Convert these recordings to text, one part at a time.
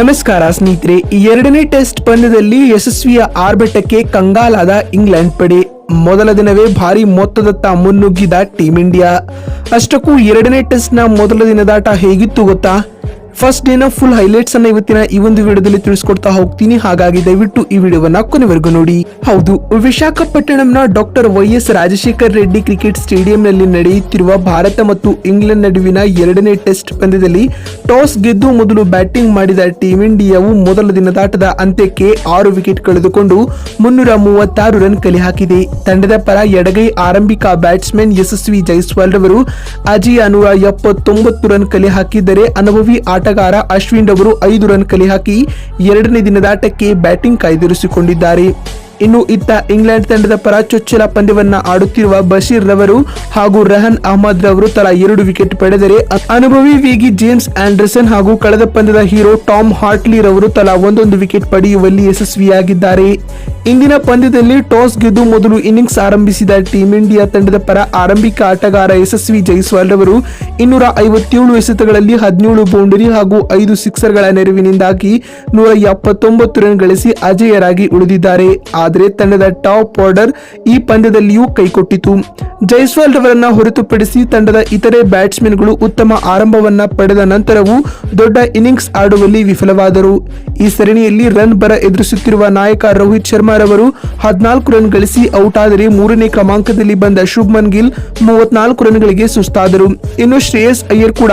ನಮಸ್ಕಾರ ಸ್ನೇಹಿತರೆ ಎರಡನೇ ಟೆಸ್ಟ್ ಪಂದ್ಯದಲ್ಲಿ ಯಶಸ್ವಿಯ ಆರ್ಭಟಕ್ಕೆ ಕಂಗಾಲಾದ ಇಂಗ್ಲೆಂಡ್ ಪಡೆ ಮೊದಲ ದಿನವೇ ಭಾರಿ ಮೊತ್ತದತ್ತ ಮುನ್ನುಗ್ಗಿದ ಟೀಂ ಇಂಡಿಯಾ. ಅಷ್ಟಕ್ಕೂ ಎರಡನೇ ಟೆಸ್ಟ್ನ ಮೊದಲ ದಿನದಾಟ ಹೇಗಿತ್ತು ಗೊತ್ತಾ? ಫಸ್ಟ್ ಡೇನ ಫುಲ್ ಹೈಲೈಟ್ಸ್ ಅನ್ನ ಇವತ್ತಿನ ಈ ಒಂದು ವಿಡಿಯೋದಲ್ಲಿ ತಿಳಿಸ್ಕೊಡ್ತಾ ಹೋಗ್ತೀನಿ. ಹಾಗಾಗಿ ದಯವಿಟ್ಟು ಈ ವಿಡಿಯೋವನ್ನ ಕೊನೆವರೆಗೂ ನೋಡಿ. ಹೌದು, ವಿಶಾಖಪಟ್ಟಣಂನ doctor Y S Rajasekhar Reddy cricket ಸ್ಟೇಡಿಯಂನಲ್ಲಿ ನಡೆಯುತ್ತಿರುವ ಭಾರತ ಮತ್ತು ಇಂಗ್ಲೆಂಡ್ ನಡುವಿನ ಎರಡನೇ ಟೆಸ್ಟ್ ಪಂದ್ಯದಲ್ಲಿ ಟಾಸ್ ಗೆದ್ದು ಮೊದಲು ಬ್ಯಾಟಿಂಗ್ ಮಾಡಿದ ಟೀಂ ಇಂಡಿಯಾವು ಮೊದಲ ದಿನದಾಟದ ಅಂತ್ಯಕ್ಕೆ ಆರು ವಿಕೆಟ್ ಕಳೆದುಕೊಂಡು ಮುನ್ನೂರ ಮೂವತ್ತಾರು ರನ್ ಕಲೆ ಹಾಕಿದೆ. ತಂಡದ ಪರ ಎಡಗೈ ಆರಂಭಿಕ ಬ್ಯಾಟ್ಸ್ಮನ್ ಯಶಸ್ವಿ ಜೈಸ್ವಾಲ್ ರವರು ಅಜಿ ನೂರ ಎಪ್ಪತ್ತೊಂಬತ್ತು ರನ್ ಕಲೆ ಹಾಕಿದ್ದರೆ ಅನುಭವಿ ಆಟಗಾರ ಅಶ್ವಿನ್ ಅವರು ಐದು ರನ್ ಕಲೆ ಹಾಕಿ ಎರಡನೇ ದಿನದಾಟಕ್ಕೆ ಬ್ಯಾಟಿಂಗ್ ಕಾಯ್ದಿರಿಸಿಕೊಂಡಿದ್ದಾರೆ. ಇನ್ನು ಇತ್ತ ಇಂಗ್ಲೆಂಡ್ ತಂಡದ ಪರ ಚೊಚ್ಚಲ ಪಂದ್ಯವನ್ನ ಆಡುತ್ತಿರುವ ಬಶೀರ್ ರವರು ಹಾಗೂ ರಹನ್ ಅಹಮದ್ ರವರು ತಲಾ ಎರಡು ವಿಕೆಟ್ ಪಡೆದರೆ ಅನುಭವಿ ವೇಗಿ ಜೇಮ್ಸ್ ಆಂಡರ್ಸನ್ ಹಾಗೂ ಕಳೆದ ಪಂದ್ಯದ ಹೀರೋ ಟಾಮ್ ಹಾರ್ಟ್ಲಿ ರವರು ತಲಾ ಒಂದೊಂದು ವಿಕೆಟ್ ಪಡೆಯುವಲ್ಲಿ ಯಶಸ್ವಿಯಾಗಿದ್ದಾರೆ. ಇಂದಿನ ಪಂದ್ಯದಲ್ಲಿ ಟಾಸ್ ಗೆದ್ದು ಮೊದಲು ಇನ್ನಿಂಗ್ಸ್ ಆರಂಭಿಸಿದ ಟೀಂ ಇಂಡಿಯಾ ತಂಡದ ಪರ ಆರಂಭಿಕ ಆಟಗಾರ ಯಶಸ್ವಿ ಜೈಸ್ವಾಲ್ ರವರು ಇನ್ನೂರ ಐವತ್ತೇಳು ಎಸೆತಗಳಲ್ಲಿ ಹದಿನೇಳು ಬೌಂಡರಿ ಹಾಗೂ ಐದು ಸಿಕ್ಸರ್ಗಳ ನೆರವಿನಿಂದಾಗಿ ನೂರ ಎಪ್ಪತ್ತೊಂಬತ್ತು ರನ್ ಗಳಿಸಿ ಅಜೇಯರಾಗಿ ಉಳಿದಿದ್ದಾರೆ. ಆದರೆ ತಂಡದ ಟಾಪ್ ಆರ್ಡರ್ ಈ ಪಂದ್ಯದಲ್ಲಿಯೂ ಕೈಕೊಟ್ಟಿತು. ಜೈಸ್ವಾಲ್ ರವರನ್ನ ಹೊರತುಪಡಿಸಿ ತಂಡದ ಇತರೆ ಬ್ಯಾಟ್ಸ್ಮನ್ಗಳು ಉತ್ತಮ ಆರಂಭವನ್ನ ಪಡೆದ ನಂತರವೂ ದೊಡ್ಡ ಇನ್ನಿಂಗ್ಸ್ ಆಡುವಲ್ಲಿ ವಿಫಲವಾದರು. ಈ ಸರಣಿಯಲ್ಲಿ ರನ್ ಬರ ಎದುರಿಸುತ್ತಿರುವ ನಾಯಕ ರೋಹಿತ್ ಶರ್ಮಾ ರವರು ಹದಿನಾಲ್ಕು ರನ್ ಗಳಿಸಿ ಔಟ್ ಆದರೆ ಮೂರನೇ ಕ್ರಮಾಂಕದಲ್ಲಿ ಬಂದ ಶುಭ್ಮನ್ ಗಿಲ್ ಮೂವತ್ನಾಲ್ಕು ರನ್ಗಳಿಗೆ ಸುಸ್ತಾದರು. ಇನ್ನು ಶ್ರೇಯಸ್ ಅಯ್ಯರ್ ಕೂಡ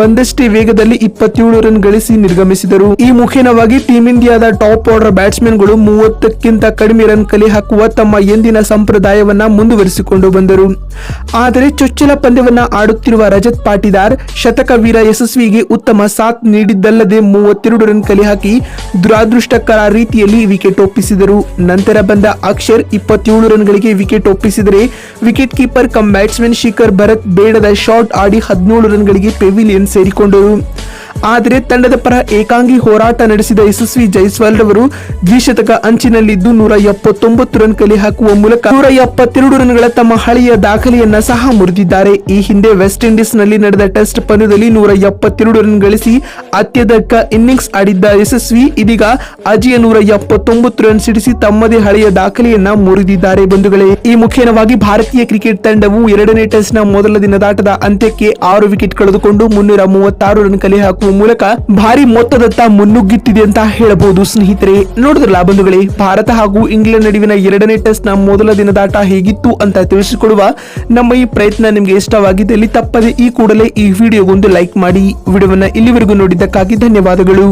ಬಂದಷ್ಟೇ ವೇಗದಲ್ಲಿ ಇಪ್ಪತ್ತೇಳು ರನ್ ಗಳಿಸಿ ನಿರ್ಗಮಿಸಿದರು. ಈ ಮುಖೇನವಾಗಿ ಟೀಂ ಇಂಡಿಯಾದ ಟಾಪ್ ಆರ್ಡರ್ ಬ್ಯಾಟ್ಸ್ಮನ್ಗಳು ಮೂವತ್ತಕ್ಕಿಂತ ಕಡಿಮೆ ರನ್ ಕಲೆ ಹಾಕುವ ತಮ್ಮ ಎಂದಿನ ಸಂಪ್ರದಾಯವನ್ನ ಮುಂದುವರಿಸಿಕೊಂಡು ಬಂದರು. ಆದರೆ ಚೊಚ್ಚಲ ಪಂದ್ಯವನ್ನ ಆಡುತ್ತಿರುವ ರಜತ್ ಪಾಟಿದಾರ್ ಶತಕ ವೀರ ಯಶಸ್ವಿಗೆ ಉತ್ತಮ ಸಾಥ್ ನೀಡಿದ್ದಲ್ಲದೆ ಮೂವತ್ತೆರಡು ರನ್ ಕಲೆ ಹಾಕಿ ದುರಾದೃಷ್ಟಕರ ರೀತಿಯಲ್ಲಿ ವಿಕೆಟ್ ಒಪ್ಪಿಸಿದರು. ನಂತರ ಬಂದ ಅಕ್ಷರ್ ಇಪ್ಪತ್ತೇಳು ರನ್ಗಳಿಗೆ wicket ಒಪ್ಪಿಸಿದರೆ wicket keeper cum batsman Shikhar Bharat ಬೇಡದ ಶಾಟ್ ಆಡಿ ಹದಿನೇಳು ರನ್ಗಳಿಗೆ ಪೆವಿಲಿಯನ್ ಸೇರಿಕೊಂಡರು. ಆದರೆ ತಂಡದ ಪರ ಏಕಾಂಗಿ ಹೋರಾಟ ನಡೆಸಿದ ಯಶಸ್ವಿ ಜೈಸ್ವಾಲ್ ರವರು ದ್ವಿಶತಕ ಅಂಚಿನಲ್ಲಿದ್ದು ನೂರ ಎಪ್ಪತ್ತೊಂಬತ್ತು ರನ್ ಕಲೆ ಹಾಕುವ ಮೂಲಕ ನೂರ ಎಪ್ಪತ್ತೆರಡು ರನ್ಗಳ ತಮ್ಮ ಹಳೆಯ ದಾಖಲೆಯನ್ನ ಸಹ ಮುರಿದಿದ್ದಾರೆ. ಈ ಹಿಂದೆ ವೆಸ್ಟ್ ಇಂಡೀಸ್ನಲ್ಲಿ ನಡೆದ ಟೆಸ್ಟ್ ಪಂದ್ಯದಲ್ಲಿ ನೂರ ಎಪ್ಪತ್ತೆರಡು ರನ್ ಗಳಿಸಿ ಅತ್ಯಧಿಕ ಇನ್ನಿಂಗ್ಸ್ ಆಡಿದ್ದ ಯಶಸ್ವಿ ಇದೀಗ ಅಜಿಯ ನೂರ ಎಪ್ಪತ್ತೊಂಬತ್ತು ರನ್ ಸಿಡಿಸಿ ತಮ್ಮದೇ ಹಳೆಯ ದಾಖಲೆಯನ್ನ ಮುರಿದಿದ್ದಾರೆ ಬಂಧುಗಳೇ. ಈ ಮುಖೇನವಾಗಿ ಭಾರತೀಯ ಕ್ರಿಕೆಟ್ ತಂಡವು ಎರಡನೇ ಟೆಸ್ಟ್ನ ಮೊದಲ ದಿನದಾಟದ ಅಂತ್ಯಕ್ಕೆ ಆರು ವಿಕೆಟ್ ಕಳೆದುಕೊಂಡು ಮುನ್ನೂರ ಮೂವತ್ತಾರು ರನ್ ಕಲೆ ಹಾಕುವ ಮೂಲಕ ಭಾರಿ ಮೊತ್ತದತ್ತ ಮುನ್ನುಗ್ಗಿತ್ತಿದೆ ಅಂತ ಹೇಳಬಹುದು ಸ್ನೇಹಿತರೆ. ನೋಡಿದ್ರಲ್ಲ ಬಂಧುಗಳೇ, ಭಾರತ ಹಾಗೂ ಇಂಗ್ಲೆಂಡ್ ನಡುವಿನ ಎರಡನೇ ಟೆಸ್ಟ್ನ ಮೊದಲ ದಿನದಾಟ ಹೇಗಿತ್ತು ಅಂತ ತಿಳಿಸಿಕೊಡುವ ನಮ್ಮ ಈ ಪ್ರಯತ್ನ ನಿಮಗೆ ಇಷ್ಟವಾಗಿದ್ದಲ್ಲಿ ತಪ್ಪದೆ ಈ ಕೂಡಲೇ ಈ ವಿಡಿಯೋಗೊಂದು ಲೈಕ್ ಮಾಡಿ. ವಿಡಿಯೋವನ್ನ ಇಲ್ಲಿವರೆಗೂ ನೋಡಿದ್ದಕ್ಕಾಗಿ ಧನ್ಯವಾದಗಳು.